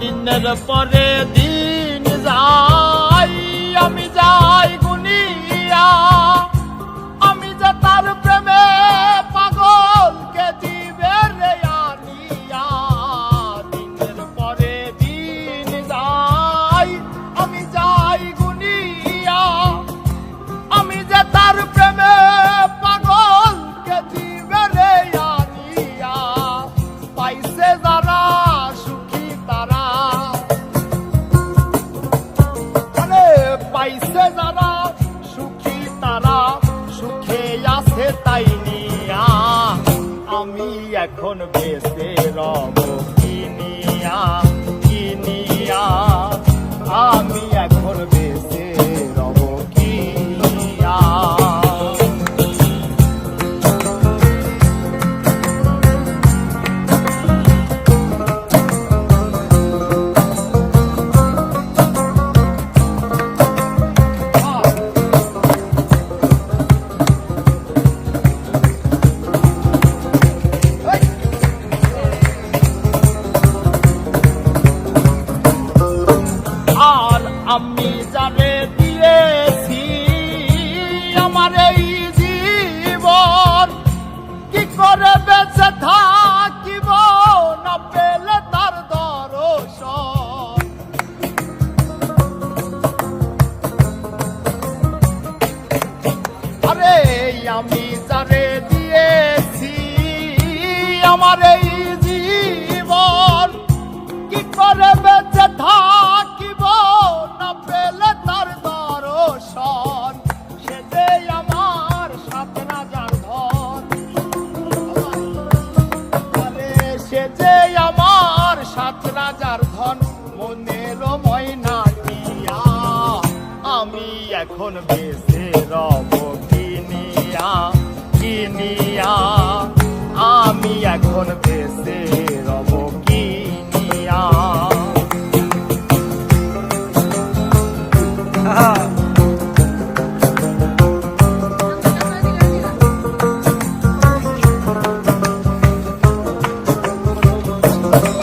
দিনের পরে দিন যাই আমি যাই। আছে তাই নিয়া আমি এখন বেঁচে রব কিনিয়া আমি জানে দিয়েছি আমার এই জীবন। কি করে বেঁচে থাকিব না পেলে তার দর্শন। আরে, আমি যারে সে আমার সাত রাজার ধন, মনের ময়না দিয়া। আমি এখন বেঁচে রব কিনিয়া কিনিয়া। আমি এখন বেঁচে রব কিনিয়া। Oh,